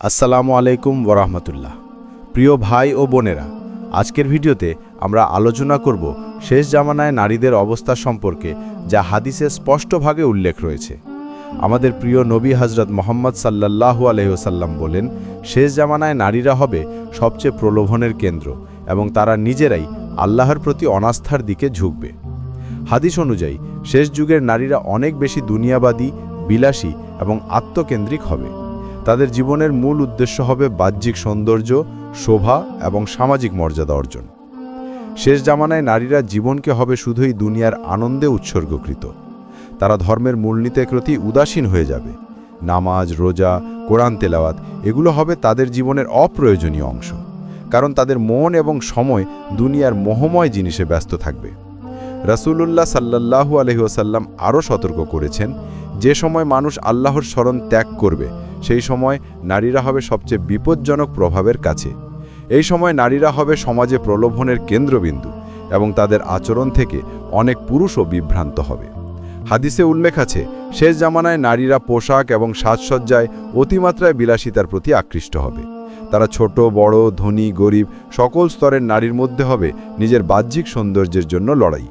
আসসালামু আলাইকুম ওরহমতুল্লাহ প্রিয় ভাই ও বোনেরা, আজকের ভিডিওতে আমরা আলোচনা করব শেষ জামানায় নারীদের অবস্থা সম্পর্কে, যা হাদিসে স্পষ্টভাবে উল্লেখ রয়েছে। আমাদের প্রিয় নবী হজরত মোহাম্মদ সাল্লাল্লাহু আলহিহসাল্লাম বলেন, শেষ জামানায় নারীরা হবে সবচেয়ে প্রলোভনের কেন্দ্র এবং তারা নিজেরাই আল্লাহর প্রতি অনাস্থার দিকে ঝুঁকবে। হাদিস অনুযায়ী, শেষ যুগের নারীরা অনেক বেশি দুনিয়াবাদী, বিলাসী এবং আত্মকেন্দ্রিক হবে। তাদের জীবনের মূল উদ্দেশ্য হবে বাহ্যিক সৌন্দর্য, শোভা এবং সামাজিক মর্যাদা অর্জন। শেষ জামানায় নারীরা জীবনকে হবে শুধুই দুনিয়ার আনন্দে উৎসর্গকৃত। তারা ধর্মের মূলনীতির প্রতি উদাসীন হয়ে যাবে। নামাজ, রোজা, কোরআন, তেলাওয়াত, এগুলো হবে তাদের জীবনের অপ্রয়োজনীয় অংশ। কারণ তাদের মন এবং সময় দুনিয়ার মোহময় জিনিসে ব্যস্ত থাকবে। রাসূলুল্লাহ সাল্লাল্লাহু আলহিহাসাল্লাম আরও সতর্ক করেছেন, যে সময় মানুষ আল্লাহর স্মরণ ত্যাগ করবে সেই সময় নারীরা হবে সবচেয়ে বিপজ্জনক প্রভাবের কাছে। এই সময় নারীরা হবে সমাজে প্রলোভনের কেন্দ্রবিন্দু এবং তাদের আচরণ থেকে অনেক পুরুষও বিভ্রান্ত হবে। হাদিসে উল্লেখ আছে, শেষ জামানায় নারীরা পোশাক এবং সাজসজ্জায় অতিমাত্রায় বিলাসিতার প্রতি আকৃষ্ট হবে। তারা ছোট, বড়, ধনী, গরিব সকল স্তরের নারীর মধ্যে হবে নিজের বাহ্যিক সৌন্দর্যের জন্য লড়াই।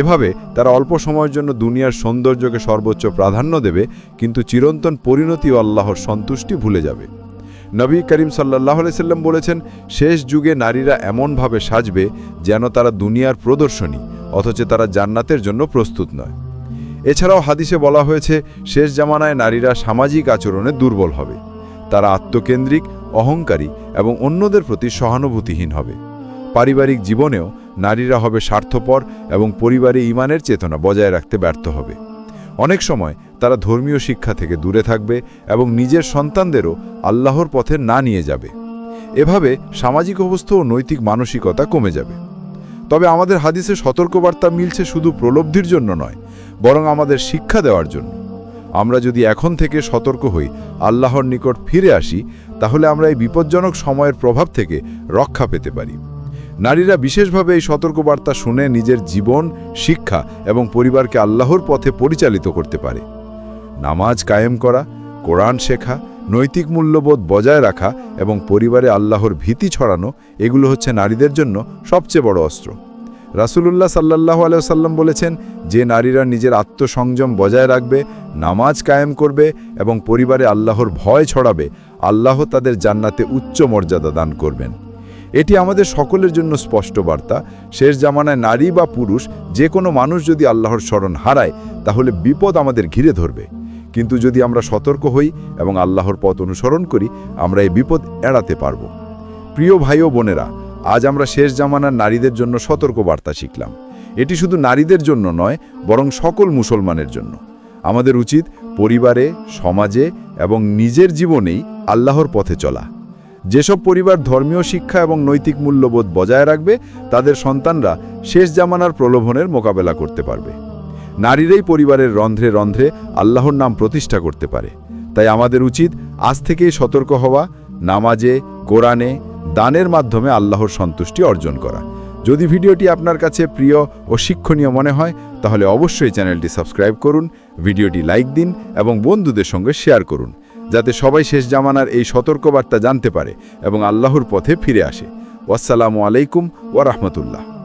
এভাবে তারা অল্প সময়ের জন্য দুনিয়ার সৌন্দর্যকে সর্বোচ্চ প্রাধান্য দেবে, কিন্তু চিরন্তন পরিণতি ও আল্লাহর সন্তুষ্টি ভুলে যাবে। নবী করিম সাল্লাহ সাল্লাম বলেছেন, শেষ যুগে নারীরা এমনভাবে সাজবে যেন তারা দুনিয়ার প্রদর্শনী, অথচ তারা জান্নাতের জন্য প্রস্তুত নয়। এছাড়াও হাদিসে বলা হয়েছে, শেষ জামানায় নারীরা সামাজিক আচরণে দুর্বল হবে। তারা আত্মকেন্দ্রিক, অহংকারী এবং অন্যদের প্রতি সহানুভূতিহীন হবে। পারিবারিক জীবনেও নারীরা হবে স্বার্থপর এবং পরিবারে ইমানের চেতনা বজায় রাখতে ব্যর্থ হবে। অনেক সময় তারা ধর্মীয় শিক্ষা থেকে দূরে থাকবে এবং নিজের সন্তানদেরও আল্লাহর পথে না নিয়ে যাবে। এভাবে সামাজিক অবস্থা ও নৈতিক মানসিকতা কমে যাবে। তবে আমাদের হাদিসে সতর্কবার্তা মিলছে শুধু প্রলব্ধির জন্য নয়, বরং আমাদের শিক্ষা দেওয়ার জন্য। আমরা যদি এখন থেকে সতর্ক হই, আল্লাহর নিকট ফিরে আসি, তাহলে আমরা এই বিপজ্জনক সময়ের প্রভাব থেকে রক্ষা পেতে পারি। নারীরা বিশেষভাবে এই সতর্কবার্তা শুনে নিজের জীবন, শিক্ষা এবং পরিবারকে আল্লাহর পথে পরিচালিত করতে পারে। নামাজ কায়েম করা, কোরআন শেখা, নৈতিক মূল্যবোধ বজায় রাখা এবং পরিবারে আল্লাহর ভীতি ছড়ানো, এগুলো হচ্ছে নারীদের জন্য সবচেয়ে বড় অস্ত্র। রাসূলুল্লাহ সাল্লাহ আলাইসাল্লাম বলেছেন, যে নারীরা নিজের আত্মসংযম বজায় রাখবে, নামাজ কায়েম করবে এবং পরিবারে আল্লাহর ভয় ছড়াবে, আল্লাহ তাদের জান্নাতে উচ্চ মর্যাদা দান করবেন। এটি আমাদের সকলের জন্য স্পষ্ট বার্তা। শেষ জামানায় নারী বা পুরুষ, যে কোনো মানুষ যদি আল্লাহর স্মরণ হারায়, তাহলে বিপদ আমাদের ঘিরে ধরবে। কিন্তু যদি আমরা সতর্ক হই এবং আল্লাহর পথ অনুসরণ করি, আমরা এই বিপদ এড়াতে পারব। প্রিয় ভাই ও বোনেরা, আজ আমরা শেষ জামানার নারীদের জন্য সতর্ক বার্তা শিখলাম। এটি শুধু নারীদের জন্য নয়, বরং সকল মুসলমানের জন্য। আমাদের উচিত পরিবারে, সমাজে এবং নিজের জীবনেই আল্লাহর পথে চলা। যেসব পরিবার ধর্মীয় শিক্ষা এবং নৈতিক মূল্যবোধ বজায় রাখবে, তাদের সন্তানরা শেষ জামানার প্রলোভনের মোকাবেলা করতে পারবে। নারীরাই পরিবারের রন্ধ্রে রন্ধ্রে আল্লাহর নাম প্রতিষ্ঠা করতে পারে। তাই আমাদের উচিত আজ থেকেই সতর্ক হওয়া, নামাজে, কোরআনে, দানের মাধ্যমে আল্লাহর সন্তুষ্টি অর্জন করা। যদি ভিডিওটি আপনার কাছে প্রিয় ও শিক্ষণীয় মনে হয়, তাহলে অবশ্যই চ্যানেলটি সাবস্ক্রাইব করুন, ভিডিওটি লাইক দিন এবং বন্ধুদের সঙ্গে শেয়ার করুন। যাতে সবাই শেষ জামানার এই সতর্কবার্তা জানতে পারে এবং আল্লাহর পথে ফিরে আসে। ওয়াসালামু আলাইকুম ওয়া রাহমাতুল্লাহ।